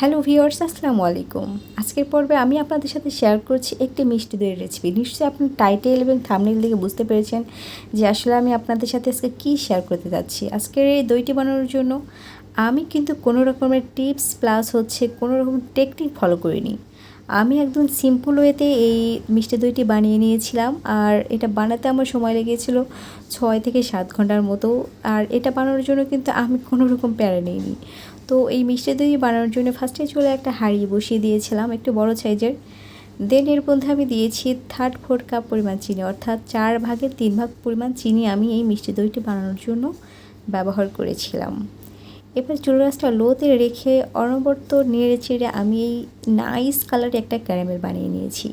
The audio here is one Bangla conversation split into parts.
হ্যালো ভিওর্স আসসালামু আলাইকুম। আজকের পর্বে আমি আপনাদের সাথে শেয়ার করছি একটি মিষ্টি দইয়ের রেসিপি নিশ্চয়ই আপনি টাইটেল এবং থামনেল দেখে বুঝতে পেরেছেন যে আসলে আমি আপনাদের সাথে আজকে কি শেয়ার করতে যাচ্ছি। আজকের এই দইটি বানানোর জন্য আমি কিন্তু কোনো রকমের টিপস প্লাস হচ্ছে কোনো রকম টেকনিক ফলো করিনি। আমি একদম সিম্পল ওয়েতে এই মিষ্টি দইটি বানিয়ে নিয়েছিলাম। আর এটা বানাতে আমার সময় লেগেছিল ছয় থেকে সাত ঘণ্টার মতো। আর এটা বানানোর জন্য কিন্তু আমি কোনো রকম প্যারা নিইনি। তো এই মিষ্টি দই বানানোর জন্য ফার্স্টে চলে একটা হাঁড়ি বসিয়ে দিয়েছিলাম একটু বড় সাইজের। দেন এর মধ্যে আমি দিয়েছি থার্ড ফোর কাপ পরিমাণ চিনি, অর্থাৎ চার ভাগের তিন ভাগ পরিমাণ চিনি আমি এই মিষ্টি দইটি বানানোর জন্য ব্যবহার করেছিলাম। এবার চুলো গাছটা লোতে রেখে অনবর্ত নেড়ে চেড়ে আমি এই নাইস কালারে একটা ক্যারামেল বানিয়ে নিয়েছি।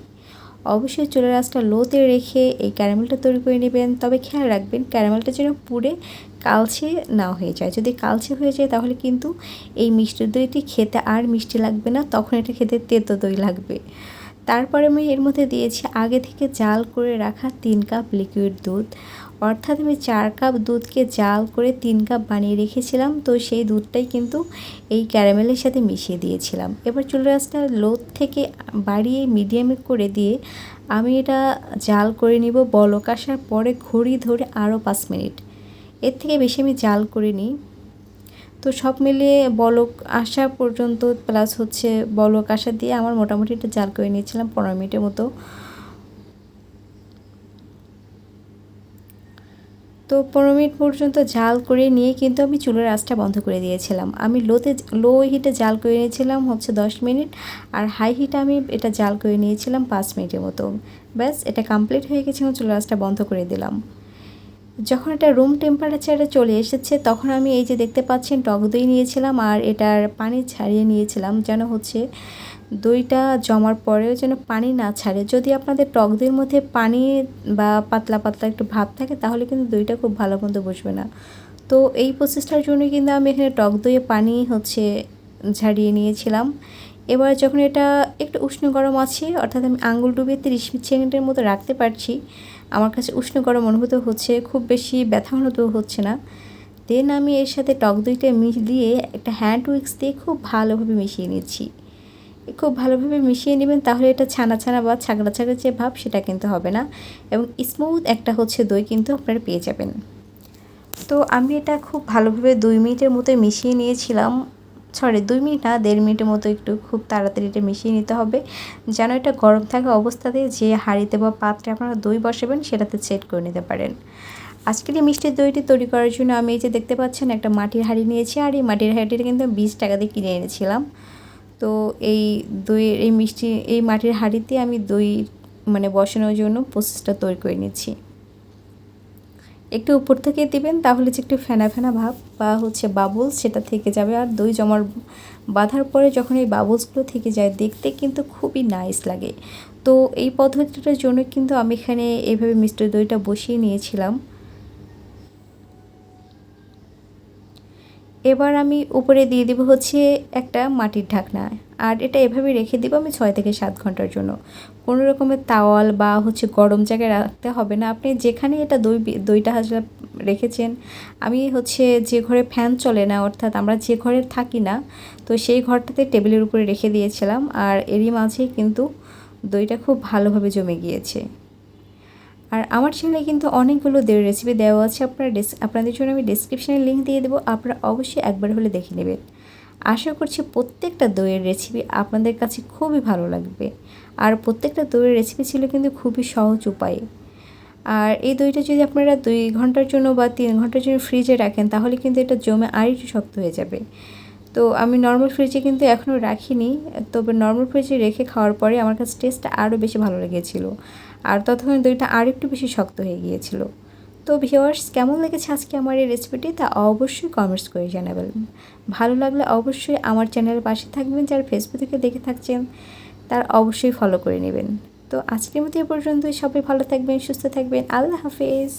অবশ্যই চুলা রাসটা লোতে রেখে এই ক্যারামেলটা তৈরি করে নেবেন। তবে খেয়াল রাখবেন ক্যারামেলটা যেন পুড়ে কালচে না হয়ে যায়। যদি কালচে হয়ে যায়, তাহলে কিন্তু এই মিষ্টি দইটি খেতে আর মিষ্টি লাগবে না, তখন এটা খেতে তেতো দই লাগবে। তারপরে আমি এর মধ্যে দিয়েছি আগে থেকে জাল করে রাখা তিন কাপ লিকুইড দুধ। অর্থাৎ আমি চার কাপ দুধকে জাল করে তিন কাপ বানিয়ে রেখেছিলাম, তো সেই দুধটাই কিন্তু এই ক্যারামেলের সাথে মিশিয়ে দিয়েছিলাম। এবার চুল রাসটা লোদ থেকে বাড়িয়ে মিডিয়ামে করে দিয়ে আমি এটা জাল করে নিব। বলক আসার পরে ঘড়ি ধরে আরও পাঁচ মিনিট। এর থেকে বেশি আমি জাল করে নিই তো সব মিলিয়ে বলক আসা পর্যন্ত, প্লাস হচ্ছে বলক আসা দিয়ে আমার মোটামুটি একটা জাল করে নিয়েছিলাম পনেরো মিনিটের মতো। তো পনেরো মিনিট পর্যন্ত জাল করে নিয়ে কিন্তু আমি চুলের আঁচটা বন্ধ করে দিয়েছিলাম। আমি লোতে লো হিটে জাল করে নিয়েছিলাম হচ্ছে দশ মিনিট আর হাই হিটে আমি এটা জাল করে নিয়েছিলাম পাঁচ মিনিটের মতো। ব্যাস, এটা কমপ্লিট হয়ে গেছে এবং চুলের আঁচটা বন্ধ করে দিলাম। যখন এটা রুম টেম্পারেচারে চলে এসেছে তখন আমি এই যে দেখতে পাচ্ছেন টক দই নিয়েছিলাম আর এটার পানি ছাড়িয়ে নিয়েছিলাম যেন হচ্ছে দইটা জমার পরেও যেন পানি না ছাড়ে। যদি আপনাদের টক দইয়ের মধ্যে পানি বা পাতলা পাতলা একটু ভাব থাকে, তাহলে কিন্তু দইটা খুব ভালো মতো বসবে না। তো এই প্রসেসটার জন্য কিন্তু আমি এখানে টক দইয়ে পানি হচ্ছে ঝাড়িয়ে নিয়েছিলাম। এবার যখন এটা একটু উষ্ণ গরম আছে, অর্থাৎ আমি আঙুল ডুবিয়ে তিরিশ সেকেন্ডের মতো রাখতে পারছি, আমার কাছে উষ্ণ গরম অনুভূত হচ্ছে, খুব বেশি ব্যথা অনুভূত হচ্ছে না। দেন আমি এর সাথে টক দইটা মিলিয়ে একটা হ্যান্ড উইক্স দিয়ে খুব ভালোভাবে মিশিয়ে নিচ্ছি। খুব ভালোভাবে মিশিয়ে নেবেন, তাহলে এটা ছানা ছানা বা ছাগড়া ছাগড়া যে ভাব, সেটা কিন্তু হবে না। এবং স্মুথ একটা হচ্ছে দই কিন্তু আপনারা পেয়ে যাবেন। তো আমি এটা খুব ভালোভাবে দুই মিনিটের মতো মিশিয়ে নিয়েছিলাম। সরি দুই মিনিট না, দেড় মিনিটের মতো একটু খুব তাড়াতাড়ি এটা মিশিয়ে নিতে হবে। যেন এটা গরম থাকা অবস্থাতে যে হাঁড়িতে বা পাত্রে আপনারা দই বসাবেন, সেটাতে সেট করে নিতে পারেন। আজকের এই মিষ্টির দইটি তৈরি করার জন্য আমি এই যে দেখতে পাচ্ছেন, একটা মাটির হাঁড়ি নিয়েছি। আর এই মাটির হাঁড়িটা কিন্তু বিশ টাকা দিয়ে কিনে এনেছিলাম। তো এই দইয়ের এই মিষ্টি, এই মাটির হাঁড়িতে আমি দই মানে বসানোর জন্য প্রসেসটা তৈরি করে নিচ্ছি। একটু উপর থেকে দিবেন, তাহলে যে একটু ফেনা ফেনা ভাব বা হচ্ছে বাবলস সেটা থেকে যাবে। আর দই জমার বাঁধার পরে যখন এই বাবলসগুলো থেকে যায়, দেখতে কিন্তু খুবই নাইস লাগে। তো এই পদ্ধতিটার জন্য কিন্তু আমি এখানে এইভাবে মিষ্টি দইটা বসিয়ে নিয়েছিলাম। এবার আমি উপরে দিয়ে দেবো হচ্ছে একটা মাটির ঢাকনা। আর এটা এভাবে রেখে দেবো আমি ছয় থেকে সাত ঘণ্টার জন্য। কোনো রকমের তাওয়াল বা হচ্ছে গরম জায়গায় রাখতে হবে না। আপনি যেখানে এটা দই দইটা হাজরা রেখেছেন, আমি হচ্ছে যে ঘরে ফ্যান চলে না, অর্থাৎ আমরা যে ঘরে থাকি না, তো সেই ঘরটাতে টেবিলের উপরে রেখে দিয়েছিলাম। আর এরই মাঝে কিন্তু দইটা খুব ভালোভাবে জমে গিয়েছে। আর আমার চ্যানেলে কিন্তু অনেকগুলো রেসিপি দেওয়া আছে, আপনারা আপনাদের জন্য আমি ডিসক্রিপশানে লিঙ্ক দিয়ে দেবো, আপনারা অবশ্যই একবার হলে দেখে নেবেন। আশা করছি প্রত্যেকটা দইয়ের রেসিপি আপনাদের কাছে খুবই ভালো লাগবে। আর প্রত্যেকটা দইয়ের রেসিপি ছিল কিন্তু খুবই সহজ উপায়ে। আর এই দইটা যদি আপনারা দুই ঘণ্টার জন্য বা তিন ঘণ্টার জন্য ফ্রিজে রাখেন, তাহলে কিন্তু এটা জমে আর একটু শক্ত হয়ে যাবে। তো আমি নর্মাল ফ্রিজে কিন্তু এখনও রাখিনি, তবে নর্মাল ফ্রিজে রেখে খাওয়ার পরে আমার কাছে টেস্টটা আরও বেশি ভালো লেগেছিলো। আর ততক্ষণে দইটা আর একটু বেশি শক্ত হয়ে গিয়েছিল। তো ভিওয়ার্স কেমন লেগেছে আজকে আমার এই রেসিপিটি তা অবশ্যই কমেন্টস করে জানাবেন। ভালো লাগলে অবশ্যই আমার চ্যানেলের পাশে থাকবেন, যার ফেসবুক থেকে দেখে থাকছেন, তার অবশ্যই ফলো করে নেবেন। তো আজকের মতো এ পর্যন্তই। সবাই ভালো থাকবেন, সুস্থ থাকবেন। আল্লাহ হাফেজ।